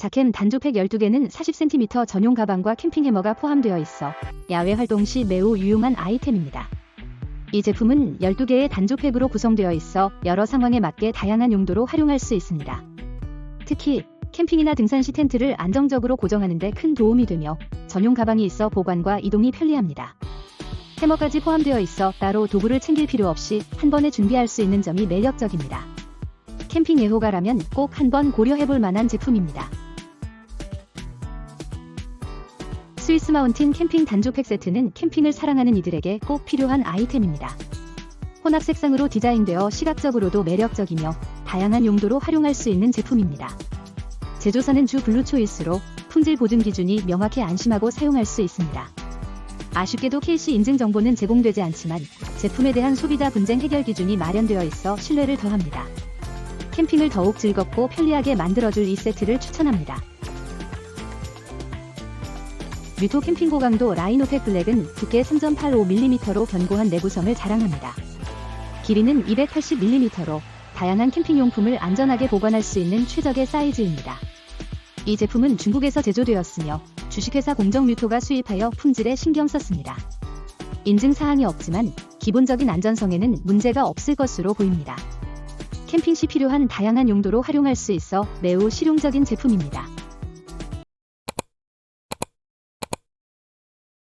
자캠 단조팩 12개는 40cm 전용 가방과 캠핑 해머가 포함되어 있어 야외 활동 시 매우 유용한 아이템입니다. 이 제품은 12개의 단조팩으로 구성되어 있어 여러 상황에 맞게 다양한 용도로 활용할 수 있습니다. 특히 캠핑이나 등산 시 텐트를 안정적으로 고정하는 데 큰 도움이 되며 전용 가방이 있어 보관과 이동이 편리합니다. 해머까지 포함되어 있어 따로 도구를 챙길 필요 없이 한 번에 준비할 수 있는 점이 매력적입니다. 캠핑 애호가라면 꼭 한 번 고려해볼 만한 제품입니다. 스위스 마운틴 캠핑 단조팩 세트는 캠핑을 사랑하는 이들에게 꼭 필요한 아이템입니다. 혼합 색상으로 디자인되어 시각적으로도 매력적이며 다양한 용도로 활용할 수 있는 제품입니다. 제조사는 주 블루초이스로 품질 보증 기준이 명확해 안심하고 사용할 수 있습니다. 아쉽게도 KC 인증 정보는 제공되지 않지만 제품에 대한 소비자 분쟁 해결 기준이 마련되어 있어 신뢰를 더합니다. 캠핑을 더욱 즐겁고 편리하게 만들어줄 이 세트를 추천합니다. 뮤토 캠핑 고강도 라인오펙 블랙은 두께 3.85mm로 견고한 내구성을 자랑합니다. 길이는 280mm로 다양한 캠핑용품을 안전하게 보관할 수 있는 최적의 사이즈입니다. 이 제품은 중국에서 제조되었으며 주식회사 공정 뮤토가 수입하여 품질에 신경 썼습니다. 인증 사항이 없지만 기본적인 안전성에는 문제가 없을 것으로 보입니다. 캠핑 시 필요한 다양한 용도로 활용할 수 있어 매우 실용적인 제품입니다.